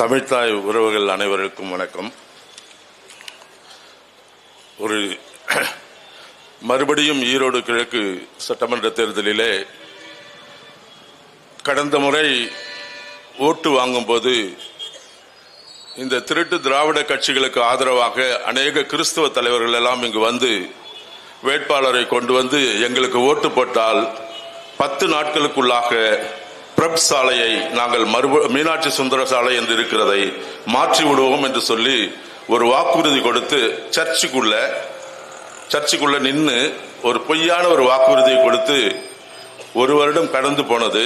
தமிழ்த்தாய் உறவுகள் அனைவருக்கும் வணக்கம். ஒரு மறுபடியும் ஈரோடு கிழக்கு சட்டமன்ற தேர்தலிலே கடந்த முறை ஓட்டு வாங்கும்போது இந்த திருட்டு திராவிட கட்சிகளுக்கு ஆதரவாக அநேக கிறிஸ்தவ தலைவர்கள் எல்லாம் இங்கு வந்து வேட்பாளரை கொண்டு வந்து எங்களுக்கு ஓட்டு போட்டால் பத்து நாட்களுக்குள்ளாக பிரப் சாலையை நாங்கள் மறுப மீனாட்சி சுந்தர சாலை என்று இருக்கிறதை மாற்றி விடுவோம் என்று சொல்லி ஒரு வாக்குறுதி கொடுத்து சர்ச்சுக்குள்ள சர்ச்சுக்குள்ள நின்று ஒரு பொய்யான ஒரு வாக்குறுதியை கொடுத்து ஒரு வருடம் கடந்து போனது.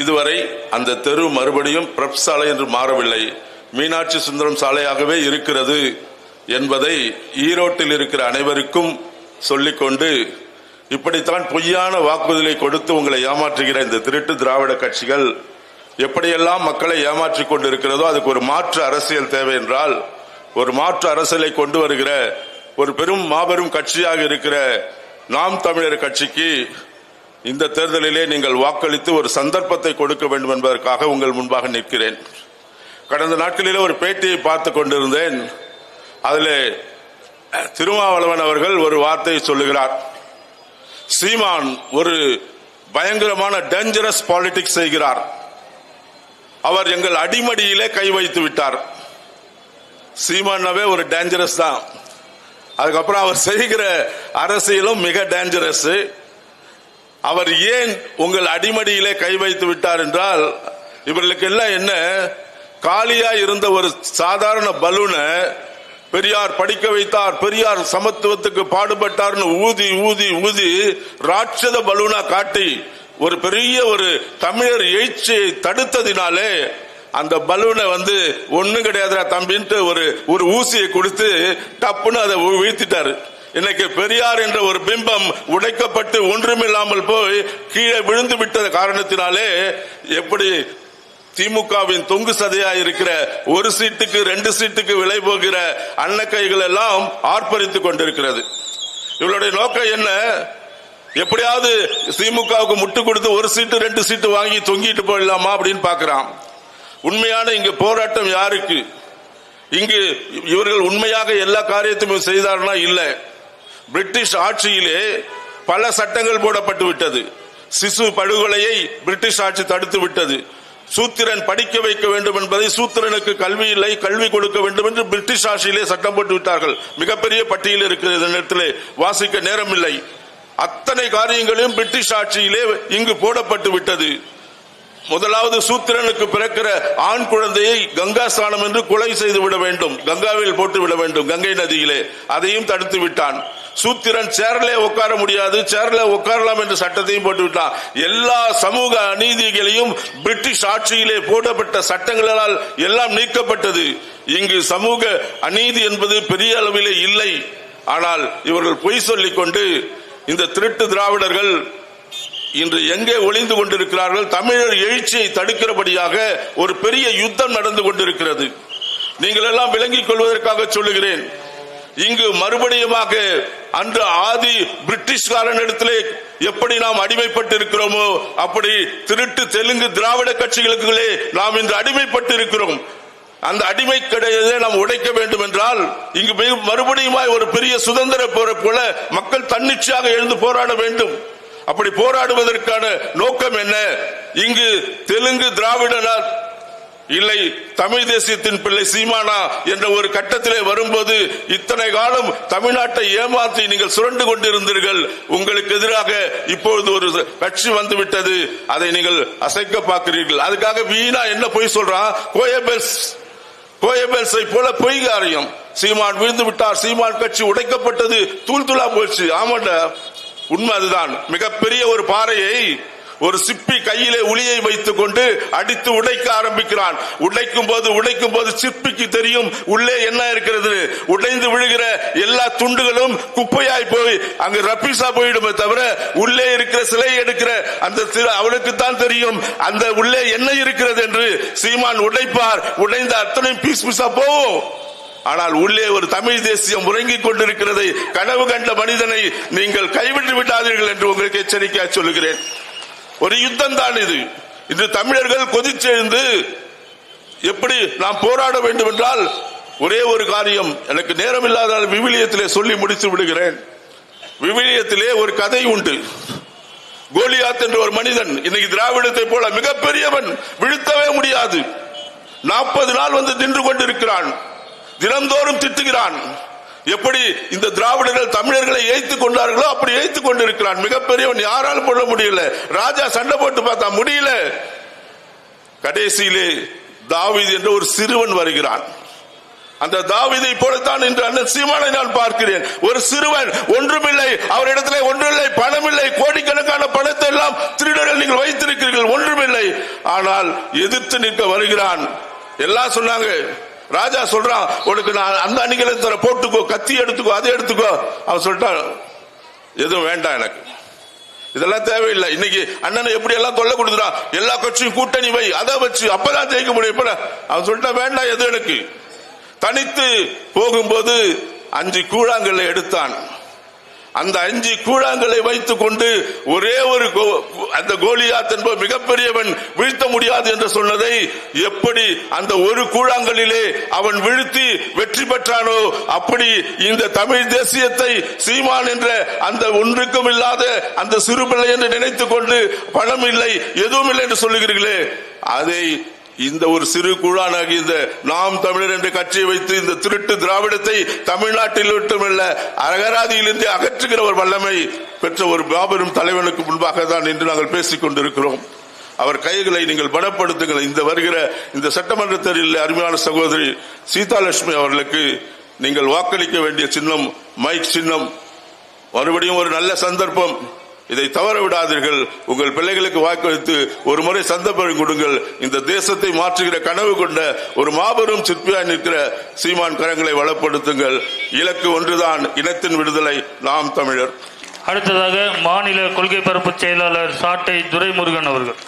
இதுவரை அந்த தெரு மறுபடியும் பிரப் சாலை என்று மாறவில்லை. மீனாட்சி சுந்தரம் சாலையாகவே இருக்கிறது என்பதை ஈரோட்டில் இருக்கிற அனைவருக்கும் சொல்லிக்கொண்டு இப்படித்தான் பொய்யான வாக்குறுதிகளை கொடுத்து உங்களை ஏமாற்றுகிற இந்த திருட்டு திராவிட கட்சிகள் எப்படியெல்லாம் மக்களை ஏமாற்றிக் கொண்டிருக்கிறதோ அதுக்கு ஒரு மாற்று அரசியல் தேவை என்றால் ஒரு மாற்று அரசியலை கொண்டு வருகிற ஒரு பெரும் மாபெரும் கட்சியாக இருக்கிற நாம் தமிழர் கட்சிக்கு இந்த தேர்தலிலே நீங்கள் வாக்களித்து ஒரு சந்தர்ப்பத்தை கொடுக்க வேண்டும் என்பதற்காக உங்கள் முன்பாக நிற்கிறேன். கடந்த நாட்களிலே ஒரு பேட்டியை பார்த்து கொண்டிருந்தேன். அதில் திருமாவளவன் அவர்கள் ஒரு வார்த்தையை சொல்லுகிறார். சீமான் ஒரு பயங்கரமான டேஞ்சரஸ் பாலிடிக்ஸ் செய்கிறார். அவர் எங்கள் அடிமடியிலே கை வைத்து விட்டார். சீமானாவே ஒரு டேஞ்சரஸ் தான். அதுக்கப்புறம் அவர் செய்கிற அரசியலும் மிக டேஞ்சரஸ் அவர் ஏன் உங்கள் அடிமடியிலே கை வைத்து விட்டார் என்றால் இவர்களுக்கு எல்லாம் என்ன? காலியா இருந்த ஒரு சாதாரண பலூனை பெரியார் படிக்க வைத்தார். பெரியார் சமத்துவத்துக்கு பாடுபட்டார்னு ஊதி ஊதி ஊதி ராட்சத பலூனா காட்டி ஒரு பெரிய ஒரு தமிழர் எழுச்சியை தடுத்ததினாலே அந்த பலூனை வந்து ஒண்ணும் கிடையாதுடா தம்பின்ட்டு ஒரு ஒரு ஊசியை கொடுத்து டப்புன்னு அதை வீழ்த்திட்டாரு. இன்னைக்கு பெரியார் என்ற ஒரு பிம்பம் உடைக்கப்பட்டு ஒன்றுமில்லாமல் போய் கீழே விழுந்து விட்டத காரணத்தினாலே எப்படி திமுகவின் தொங்கு சதையா இருக்கிற ஒரு சீட்டுக்கு ரெண்டு சீட்டுக்கு விலை போகிற அன்னக்கைகள் எல்லாம் ஆர்ப்பரித்துக் கொண்டிருக்கிறது. இவளுடைய நோக்கம் என்ன? எப்படியாவது திமுகவுக்கு முட்டு கொடுத்து ஒரு சீட்டு ரெண்டு சீட்டு வாங்கி தொங்கிட்டு போயிடலாமா அப்படின்னு பாக்குறான் உண்மையான இங்கு போராட்டம் யாருக்கு? இங்கு இவர்கள் உண்மையாக எல்லா காரியத்தையும் செய்தார்னா இல்ல. பிரிட்டிஷ் ஆட்சியிலே பல சட்டங்கள் போடப்பட்டு விட்டது. சிசு படுகொலையை பிரிட்டிஷ் ஆட்சி தடுத்து விட்டது. சூத்திரன் படிக்க வைக்க வேண்டும் என்பதை சூத்திரனுக்கு கல்வி இல்லை கல்வி கொடுக்க வேண்டும் என்று பிரிட்டிஷ் ஆட்சியிலே சட்டம் போட்டு விட்டார்கள். மிகப்பெரிய பட்டியல் இருக்கிறது நேரத்திலே. வாசிக்க நேரம் இல்லை. அத்தனை காரியங்களையும் பிரிட்டிஷ் ஆட்சியிலே இங்கு போடப்பட்டு விட்டது. முதலாவது சூத்திரனுக்கு பிறக்கிற ஆண் குழந்தையை கங்கா ஸ்நானம் என்று கொலை செய்து விட வேண்டும். கங்காவில் போட்டு விட வேண்டும் கங்கை நதியிலே. அதையும் தடுத்து விட்டான். சூத்திரன் சேர்லே உட்கார முடியாது சேர்ல உட்காரலாம் என்ற சட்டத்தையும் போட்டு விட்டான் எல்லா சமூக அநீதிகளையும் பிரிட்டிஷ் ஆட்சியிலே போடப்பட்ட சட்டங்களால் எல்லாம் நீக்கப்பட்டது. இங்கு சமூக அநீதி என்பது பெரிய அளவிலே இல்லை. ஆனால் இவர்கள் பொய் சொல்லிக் கொண்டு இந்த திருட்டு திராவிடர்கள் இன்று எங்கே ஒளிந்து கொண்டிருக்கிறார்கள்? தமிழர் எழுச்சியை தடுக்கிறபடியாக ஒரு பெரிய யுத்தம் நடந்து கொண்டிருக்கிறது. நீங்கள் எல்லாம் விளங்கிக் கொள்வதற்காக சொல்லுகிறேன். இங்கு மறுபடியுமாக அன்று ஆதி பிரிட்டிஷ்காரனிடத்திலே எப்படி நாம் அடிமைப்பட்டு இருக்கிறோமோ அப்படி திருட்டு தெலுங்கு திராவிட கட்சிகளுக்குள்ளே நாம் இன்று அடிமைப்பட்டு இருக்கிறோம் அந்த அடிமை கடையை நாம் உடைக்க வேண்டும் என்றால் இங்கு மிக- மறுபடியுமாய் ஒரு பெரிய சுதந்திர போரை போல மக்கள் தன்னிச்சையாக எழுந்து போராட வேண்டும். அப்படி போராடுவதற்கான நோக்கம் என்ன? இங்கு தெலுங்கு திராவிட இல்லை தமிழ் தேசியத்தின் பிள்ளை சீமானா என்ற ஒரு கட்டத்திலே வரும்போது இத்தனை காலம் தமிழ்நாட்டை ஏமாற்றி நீங்கள் சுரண்டு கொண்டிருந்தீர்கள். உங்களுக்கு எதிராக இப்பொழுது ஒரு கட்சி வந்துவிட்டது. அதை நீங்கள் அசைக்க பார்க்கிறீர்கள். அதுக்காக வீணா என்ன பொய் சொல்றான் கோயபெல்ஸ் கோயபெல்ஸை போல பொய் காரியம். சீமான் விழுந்து விட்டார். சீமான் கட்சி உடைக்கப்பட்டது தூள் தூளா போச்சு. ஆமாண்ட. உண்மை அதுதான். மிகப்பெரிய ஒரு பாறையை ஒரு சிப்பி கையிலே உளியை வைத்துக் கொண்டு அடித்து உடைக்க ஆரம்பிக்கிறான். உடைக்கும் போது உடைக்கும் போது சிப்பிக்கு தெரியும் உள்ளே என்ன இருக்கிறது. உடைந்து விழுகிற எல்லா துண்டுகளும் குப்பையாய் போய் அங்கு ரப்பீஸா போயிடுமே தவிர உள்ளே இருக்கிற சிலை எடுக்கிற அந்த திரு- அவனுக்கு தான் தெரியும். அந்த உள்ளே என்ன இருக்கிறது என்று சீமான் உடைப்பார். உடைந்த அத்தனை பீஸ் பீஸா போவோம் ஆனால் உள்ளே ஒரு தமிழ் தேசியம் உறங்கிக் கொண்டிருக்கிறதை. கனவு கண்ட மனிதனை நீங்கள் கைவிட்டு விட்டாதீர்கள் என்று உங்களுக்கு எச்சரிக்கையாக சொல்லுகிறேன். ஒரு யுத்தம் தான் இது. இன்று தமிழர்கள் கொதிச்செழுந்து எப்படி நாம் போராட வேண்டும் என்றால் ஒரே ஒரு காரியம். எனக்கு நேரம் இல்லாத விவிலியத்திலே சொல்லி முடித்து விடுகிறேன். விவிலியத்திலே ஒரு கதை உண்டு. கோலியாத் என்ற ஒரு மனிதன் இன்னைக்கு திராவிடத்தை போல மிகப்பெரியவன் விழுத்தவே முடியாது. நாற்பது நாள் வந்து நின்று கொண்டிருக்கிறான். தினந்தோறும் திட்டுகிறான். எப்படி இந்த திராவிடர்கள் தமிழர்களை ஏய்த்துக் கொண்டார்களோ அப்படி ஏய்த்துக் கொண்டிருக்கிறான். மிகப்பெரியவன் யாராலும் போட முடியல? ராஜா சண்டை போட்டு பார்த்தா முடியல. கடைசியிலே தாவீது என்ற ஒரு சிறுவன் வருகிறான். அந்த தாவிதை போலத்தான் இன்று அண்ணன் சீமானை நான் பார்க்கிறேன். ஒரு சிறுவன் ஒன்றுமில்லை அவரிடத்திலே ஒன்றுமில்லை பணமில்லை கோடிக்கணக்கான பணத்தை எல்லாம் திருடர்கள் நீங்கள் வைத்திருக்கிறீர்கள் ஒன்றுமில்லை. ஆனால் எதிர்த்து நிற்க வருகிறான். எல்லாம் சொன்னாங்க ராஜா சொல்றான் உனக்கு நான் அந்த அணிகளை போட்டுக்கோ கத்தி எடுத்துக்கோ அதை எடுத்துக்கோ. அவன் சொல்லிட்டான் எதுவும் வேண்டாம் எனக்கு. இதெல்லாம் தேவையில்லை. இன்னைக்கு அண்ணனை எப்படி எல்லாம் கொல்ல கொடுத்துடா எல்லா கட்சியும் கூட்டணி வை அதை வச்சு அப்பதான் ஜெயிக்க முடியும். இப்ப அவன் சொல்லிட்டா வேண்டாம் எது எனக்கு. தனித்து போகும்போது அஞ்சு கூழாங்கல்லை எடுத்தான். அந்த அஞ்சு கூழாங்களை வைத்துக் கொண்டு ஒரே ஒரு கோ- அந்த கோலியாத் என்பது மிகப்பெரியவன் வீழ்த்த முடியாது என்று சொன்னதை எப்படி அந்த ஒரு கூழாங்கலிலே அவன் வீழ்த்தி வெற்றி பெற்றானோ அப்படி இந்த தமிழ் தேசியத்தை சீமான் என்ற அந்த ஒன்றுக்கும் இல்லாத அந்த சிறுபிள்ளை என்று நினைத்துக் கொண்டு பணம் இல்லை எதுவும் இல்லை என்று சொல்லுகிறீர்களே அதை இந்த ஒரு சிறு குழானாகி இந்த நாம் தமிழர் என்ற கட்சியை வைத்து இந்த திருட்டு திராவிடத்தை தமிழ்நாட்டில் மட்டுமல்ல அகராதியிலிருந்து அகற்றுகிற ஒரு வல்லமை பெற்ற ஒரு மாபெரும் தலைவனுக்கு முன்பாக தான் இன்று நாங்கள் பேசிக் கொண்டிருக்கிறோம். அவர் கைகளை நீங்கள் பலப்படுத்துங்கள். இந்த வருகிற இந்த சட்டமன்ற தேர்தலில் அருமையான சகோதரி சீதாலட்சுமி அவர்களுக்கு நீங்கள் வாக்களிக்க வேண்டிய சின்னம் மைக் சின்னம். மறுபடியும் ஒரு நல்ல சந்தர்ப்பம். இதை தவற விடாதீர்கள். உங்கள் பிள்ளைகளுக்கு வாக்களித்து ஒரு முறை சந்தர்ப்பம் கொடுங்கள். இந்த தேசத்தை மாற்றுகிற கனவு கொண்ட ஒரு மாபெரும் சிற்பியாய் நிற்கிற சீமான் கரங்களை வளப்படுத்துங்கள். இலக்கு ஒன்றுதான் இனத்தின் விடுதலை நாம் தமிழர். அடுத்ததாக மாநில கொள்கை பரப்பு செயலாளர் சாட்டை துரைமுருகன் அவர்கள்.